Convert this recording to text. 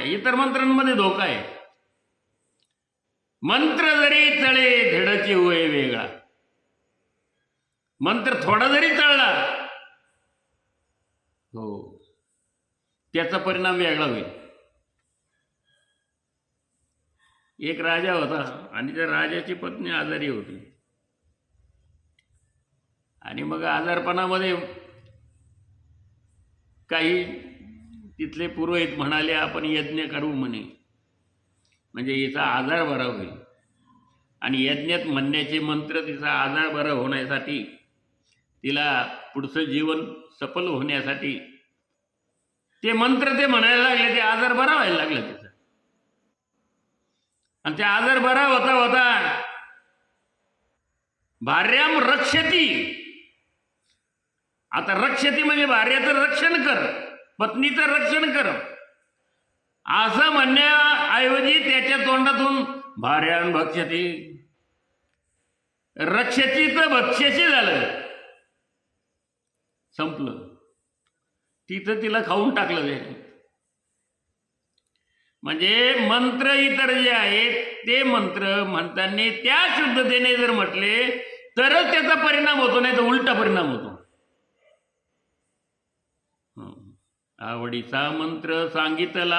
आहे. इतर मंत्रांमध्ये धोका आहे. मंत्र जरी चळे धडची होय वेगळा. मंत्र थोडा जरी चळला हो त्याचा परिणाम वेगळा होईल. एक राजा होता आणि त्या राजाची पत्नी आजारी होती. आणि मग आजारपणामध्ये काही तिथले पुरोहित म्हणाले आपण यज्ञ करू म्हणे. म्हणजे हिचा आजार बरा होईल. आणि यज्ञात म्हणण्याचे मंत्र तिचा आजार बरा होण्यासाठी तिला पुढचं जीवन सफल होण्यासाठी ते मंत्र ते म्हणायला लागले ते आजार बरा व्हायला लागला तिचा. आणि ते आजार बरा होता होता भार्याम रक्षती. आता रक्षती म्हणजे भार्याचं रक्षण कर. पत्नीचं रक्षण कर. असं म्हणण्याऐवजी त्याच्या तोंडातून भार्यान भक्षती. रक्षची तर भक्ष्याशी झालं. संपलं. तिथं तिला खाऊन टाकलं त्याने. म्हणजे मंत्र इतर जे आहेत ते मंत्र म्हणताना त्या शुद्धतेने जर म्हटले तरच त्याचा परिणाम होतो नाही तर उलटा परिणाम होतो हं. आवडीचा मंत्र सांगितला